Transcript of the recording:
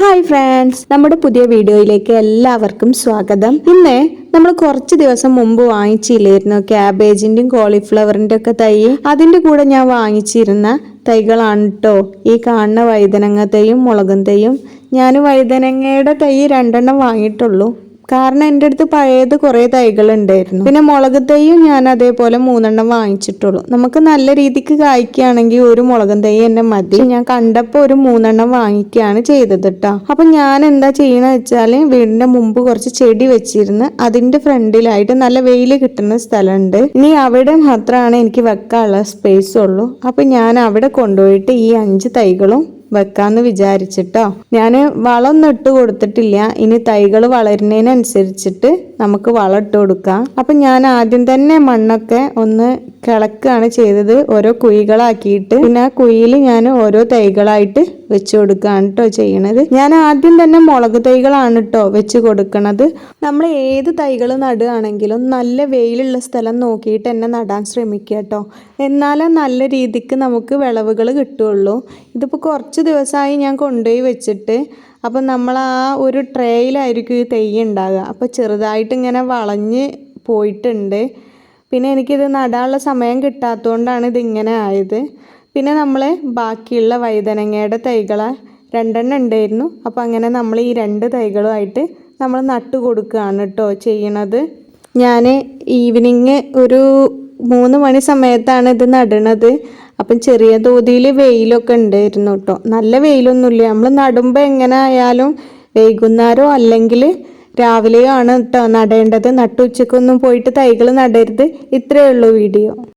Hi friends നമ്മുടെ പുതിയ വീഡിയോയിലേക്ക് എല്ലാവർക്കും സ്വാഗതം. ഇന്ന് നമ്മൾ കുറച്ച് ദിവസം മുമ്പ് വാങ്ങിച്ചില്ലായിരുന്നു ക്യാബേജിന്റെയും കോളിഫ്ലവറിന്റെ ഒക്കെ തൈ. അതിന്റെ കൂടെ ഞാൻ വാങ്ങിച്ചിരുന്ന തൈകളാണ് കേട്ടോ ഈ കാണുന്ന വഴുതനങ്ങ തൈയും മുളകും തൈയും. ഞാൻ വഴുതനങ്ങയുടെ തൈ രണ്ടെണ്ണം വാങ്ങിയിട്ടുള്ളൂ. കാരണം എന്റെ അടുത്ത് പഴയത് കുറേ തൈകൾ ഉണ്ടായിരുന്നു പിന്നെ മുളക് തൈയും ഞാൻ അതേപോലെ മൂന്നെണ്ണം വാങ്ങിച്ചിട്ടുള്ളൂ. നമുക്ക് നല്ല രീതിക്ക് കായ്ക്കുകയാണെങ്കിൽ ഒരു മുളകും തൈ എന്നെ മതി. ഞാൻ കണ്ടപ്പോൾ ഒരു മൂന്നെണ്ണം വാങ്ങിക്കുകയാണ് ചെയ്തത് കേട്ടോ അപ്പം ഞാൻ എന്താ ചെയ്യണ വെച്ചാൽ വീടിന്റെ മുമ്പ് കുറച്ച് ചെടി വെച്ചിരുന്ന് അതിന്റെ ഫ്രണ്ടിലായിട്ട് നല്ല വെയിൽ കിട്ടുന്ന സ്ഥലമുണ്ട്. ഇനി അവിടെ മാത്രമാണ് എനിക്ക് വെക്കാനുള്ള സ്പേസ് ഉള്ളൂ. അപ്പം ഞാൻ അവിടെ കൊണ്ടുപോയിട്ട് ഈ അഞ്ച് തൈകളും വെക്കാന്ന് വിചാരിച്ചിട്ടോ. ഞാൻ വളമൊന്നും ഇട്ട് കൊടുത്തിട്ടില്ല. ഇനി തൈകൾ വളരുന്നതിനനുസരിച്ചിട്ട് നമുക്ക് വളം ഇട്ട് കൊടുക്കാം. അപ്പം ഞാൻ ആദ്യം തന്നെ മണ്ണൊക്കെ ഒന്ന് കിളക്കുകയാണ് ചെയ്തത്. ഓരോ കുഴികളാക്കിയിട്ട്. പിന്നെ ആ കുഴിയിൽ ഞാൻ ഓരോ തൈകളായിട്ട് വെച്ച് കൊടുക്കുകയാണ് കേട്ടോ ചെയ്യണത്. ഞാൻ ആദ്യം തന്നെ മുളക് തൈകളാണ് കേട്ടോ വെച്ച് കൊടുക്കണത്. നമ്മൾ ഏത് തൈകൾ നടുകയാണെങ്കിലും നല്ല വെയിലുള്ള സ്ഥലം നോക്കിയിട്ട് തന്നെ നടാൻ ശ്രമിക്കുക കേട്ടോ എന്നാലേ നല്ല രീതിക്ക് നമുക്ക് വിളവുകൾ കിട്ടുള്ളൂ. ഇതിപ്പോൾ കുറച്ച് ദിവസമായി ഞാൻ കൊണ്ടുപോയി വെച്ചിട്ട് അപ്പം നമ്മൾ ആ ഒരു ട്രേയിലായിരിക്കും ഈ തൈ ഉണ്ടാകുക അപ്പോൾ ചെറുതായിട്ട് ഇങ്ങനെ വളഞ്ഞ് പോയിട്ടുണ്ട്. പിന്നെ എനിക്കിത് നടാനുള്ള സമയം കിട്ടാത്തതുകൊണ്ടാണ് ഇതിങ്ങനെ ആയത്. പിന്നെ നമ്മൾ ബാക്കിയുള്ള വഴുതനങ്ങയുടെ തൈകൾ രണ്ടെണ്ണം ഉണ്ടായിരുന്നു. അപ്പോൾ അങ്ങനെ നമ്മൾ ഈ രണ്ട് തൈകളുമായിട്ട് നമ്മൾ നട്ടു കൊടുക്കുകയാണ് കേട്ടോ ചെയ്യണത്. ഞാൻ ഈവനിങ് ഒരു മൂന്ന് മണി സമയത്താണ് ഇത് നടണത് അപ്പം ചെറിയ തോതിൽ വെയിലൊക്കെ ഉണ്ടായിരുന്നു കേട്ടോ നല്ല വെയിലൊന്നുമില്ല. നമ്മൾ നടുമ്പോൾ എങ്ങനെ ആയാലും വൈകുന്നേരമോ അല്ലെങ്കിൽ രാവിലെയാണ് കേട്ടോ നടേണ്ടത്. നട്ടുച്ചക്കൊന്നും പോയിട്ട് തൈകൾ നടരുത്. ഇത്രയേ ഉള്ളൂ വീഡിയോ.